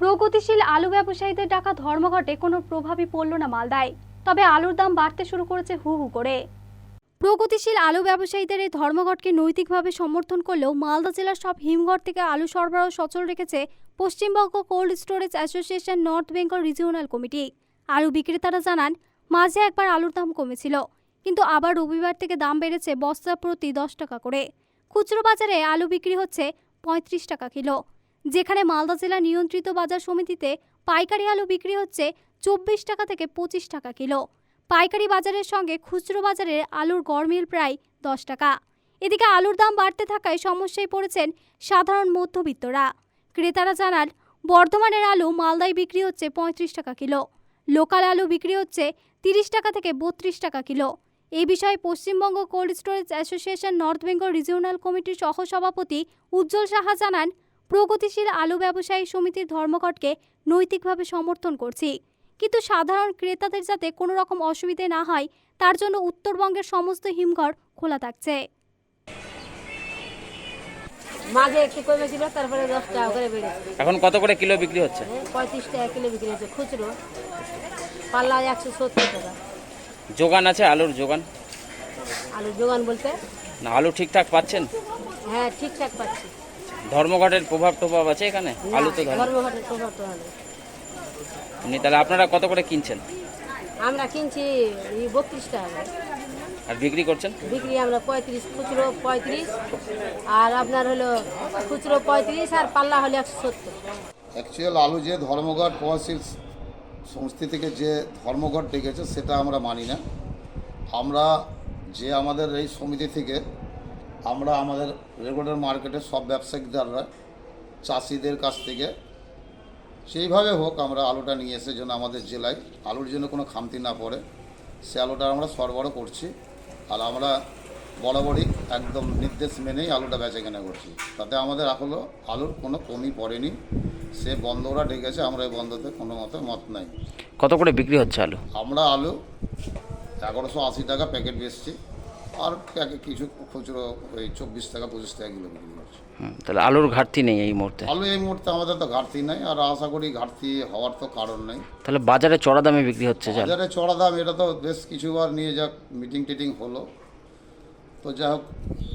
প্রগতিশীল আলু ব্যবসায়ীদের ডাকা ধর্মঘটে কোনো প্রভাবই পড়ল না মালদায়। তবে আলুর দাম বাড়তে শুরু করেছে হু হু করে। প্রগতিশীল আলু ব্যবসায়ীদের এই ধর্মঘটকে নৈতিকভাবে সমর্থন করলেও মালদা জেলার সব হিমঘর থেকে আলু সরবরাহ সচল রেখেছে Paschimbanga cold storage association, North Bengal regional committee. আলু বিক্রেতারা জানান, মাঝে একবার আলুর দাম কমেছিল, কিন্তু আবার রবিবার থেকে দাম বেড়েছে বস্তা প্রতি দশ টাকা করে। খুচরো বাজারে আলু বিক্রি হচ্ছে পঁয়ত্রিশ টাকা কিলো। যেখানে মালদা জেলা নিয়ন্ত্রিত বাজার সমিতিতে পাইকারি আলু বিক্রি হচ্ছে চব্বিশ টাকা থেকে পঁচিশ টাকা কিলো। পাইকারি বাজারের সঙ্গে খুচরো বাজারের আলুর গড়মিল প্রায় দশ টাকা। এদিকে আলুর দাম বাড়তে থাকায় সমস্যায় পড়েছেন সাধারণ মধ্যবিত্তরা। ক্রেতারা জানান, বর্ধমানের আলু মালদায় বিক্রি হচ্ছে পঁয়ত্রিশ টাকা কিলো। লোকাল আলু বিক্রি হচ্ছে তিরিশ টাকা থেকে বত্রিশ টাকা কিলো। এই বিষয়ে Paschimbanga cold storage association, North Bengal regional কমিটির সহসভাপতি উজ্জ্বল সাহা জানান প্রগতিশীল আলু ব্যবসায়ী সমিতির ধর্মঘটকে নৈতিকভাবে সমর্থন করছি। কিন্তু সাধারণ ক্রেতাদের যাতে কোনো রকম অসুবিধে না হয় তার জন্য উত্তরবঙ্গের সমস্ত হিমঘর খোলা থাকছে। মাঝে একটু কমেছিল তারপরে দশ টাকা করে বেড়েছে। এখন কত করে কিলো বিক্রি হচ্ছে? পঁয়ত্রিশ টাকা কিলো বিক্রি হচ্ছে খুচরো। পাল্লা একশো সত্তর টাকা। যোগান আছে আলুর যোগান? আলু যোগান বলতে? না আলু ঠিকঠাক পাচ্ছেন? হ্যাঁ ঠিকঠাক পাচ্ছি। ধর্মঘটের প্রভাব টোভাব আছে এখানে? আলু তো ধর্মঘটের প্রভাব তো এমনি তাহলে আপনারা কত করে কিনছেন? আমরা কিনছি এই বত্রিশ টাকা আর বিক্রি করছেন? বিক্রি আমরা পঁয়ত্রিশ খুচরো পঁয়ত্রিশ আর আপনার হলো খুচরো পঁয়ত্রিশ আর পাল্লা হলো একশো সত্তর। অ্যাকচুয়াল আলু যে ধর্মঘট প্রভাবশীল সংস্থা থেকে যে ধর্মঘট ডেকেছে সেটা আমরা মানি না। আমরা যে আমাদের এই সমিতি থেকে আমরা আমাদের রেগুলার মার্কেটের সব ব্যবসায়িকদাররা চাষিদের কাছ থেকে সেইভাবে হোক আমরা আলুটা নিয়ে এসে যেন আমাদের জেলায় আলুর জন্য কোনো খামতি না পড়ে সে আলুটা আমরা সরবরাহ করছি। আর আমরা বরাবরই একদম নির্দেশ মেনেই আলুটা বেচে কেনা করছি। তাতে আমাদের আসলে আলুর কোনো কমই পড়েনি। সে বন্ধরা ডেকেছে আমরা এই বন্ধতে কোনো মতে মত নাই। কত করে বিক্রি হচ্ছে আলু? আমরা আলু এগারোশো আশি টাকা প্যাকেট বেচছি। আর কিছু খুচরো ওই চব্বিশ টাকা পঁচিশ টাকা কিলো বিক্রি করছি। হুম, তাহলে আলুর ঘাটতি নেই এই মুহূর্তে? আলু এই মুহূর্তে আমাদের তো ঘাটতি নাই আর আশা করি ঘাটতি হওয়ার তো কারণ নেই। তাহলে বাজারে চড়া দামে বিক্রি হচ্ছে বাজারে চড়া দাম এটা তো বেশ কিছুবার নিয়ে যাক মিটিং টিটিং হলো। তো যাই হোক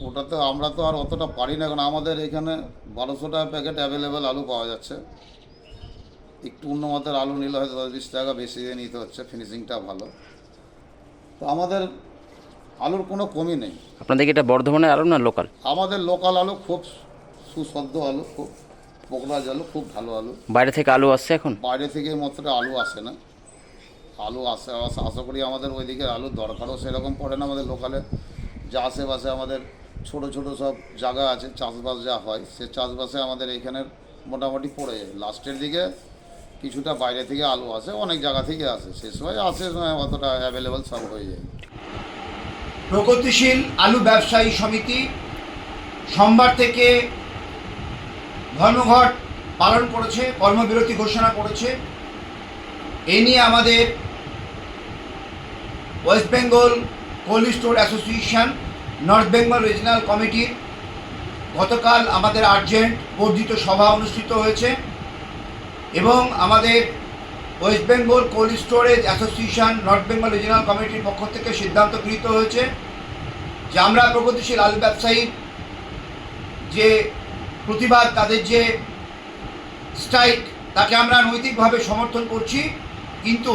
ওটা তো আমরা তো আর অতটা পারি না কারণ আমাদের এখানে বারোশো টাকা প্যাকেট অ্যাভেলেবেল আলু পাওয়া যাচ্ছে। একটু উন্নমতের আলু নিলে হয়তো দশ বিশ টাকা বেশি দিয়ে নিতে হচ্ছে ফিনিশিংটা ভালো। তো আমাদের আলুর কোনো কমই নেই। আপনাদের কি এটা বর্ধমানের আলু না লোকাল? আমাদের লোকাল আলু খুব সুসদ্য আলু খুব পোকরাজ আলু খুব ভালো আলু। বাইরে থেকে আলু আসছে এখন? বাইরে থেকে মাত্র আলু আসে না। আলু আসে আশা করি আমাদের ওইদিকে আলুর দরকারও সেরকম পড়ে না আমাদের লোকালে। যা আশেপাশে আমাদের ছোট ছোট সব জায়গা আছে চাষবাস যা হয় সে চাষবাসে আমাদের এইখানের মোটামুটি পড়ে যায়। লাস্টের দিকে কিছুটা বাইরে থেকে আলু আসে অনেক জায়গা থেকে আসে। সে সময় আসে সময় অতটা অ্যাভেলেবেল সব হয়ে যায়। প্রগতিশীল আলু ব্যবসায়ী সমিতি সোমবার থেকে ধর্মঘট পালন করেছে, কর্মবিরতি ঘোষণা করেছে। এই নিয়ে আমাদের West Bengal cold store association, North Bengal regional কমিটির গতকাল আমাদের আর্জেন্ট বর্ধিত সভা অনুষ্ঠিত হয়েছে এবং আমাদের West Bengal cold storage association, North Bengal regional কমিটির পক্ষ থেকে সিদ্ধান্ত গৃহীত হয়েছে যে আমরা প্রগতিশীল আলু ব্যবসায়ীর যে প্রতিবাদ, তাদের যে স্ট্রাইক, তাকে আমরা নৈতিকভাবে সমর্থন করছি। কিন্তু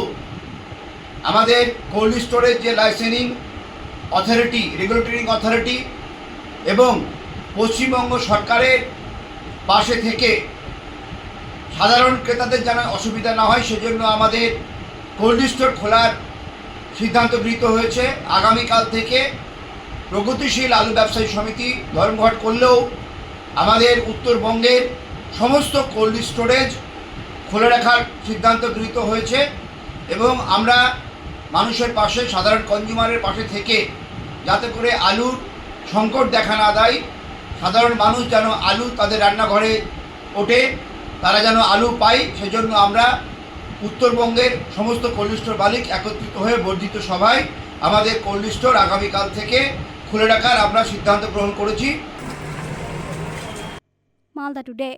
আমাদের কোল্ড স্টোরেজ যে লাইসেন্সিং অথরিটি, রেগুলেটরিং অথরিটি এবং পশ্চিমবঙ্গ সরকারের পাশে থেকে সাধারণ ক্রেতাদের যেন অসুবিধা না হয়, সেজন্য আমাদের কোল্ড স্টোর খোলার সিদ্ধান্ত গৃহীত হয়েছে। আগামীকাল থেকে প্রগতিশীল আলু ব্যবসায়ী সমিতি ধর্মঘট করলেও আমাদের উত্তরবঙ্গের সমস্ত কোল্ড স্টোরেজ খুলে রাখার সিদ্ধান্ত গৃহীত হয়েছে এবং আমরা মানুষের পাশে, সাধারণ কনজিউমারের পাশে থেকে যাতে করে আলুর সংকট দেখা না দেয়, সাধারণ মানুষ যেন আলু তাদের রান্নাঘরে ওঠে। তারা যেন আলু পায় সেজন্য আমরা উত্তরবঙ্গের সমস্ত কোল্ড স্টোর মালিক একত্রিত হয়ে বর্ধিত সভায় আমাদের কোল্ড স্টোর আগামীকাল থেকে খুলে রাখার আমরা সিদ্ধান্ত গ্রহণ করেছি। মালদা টুডে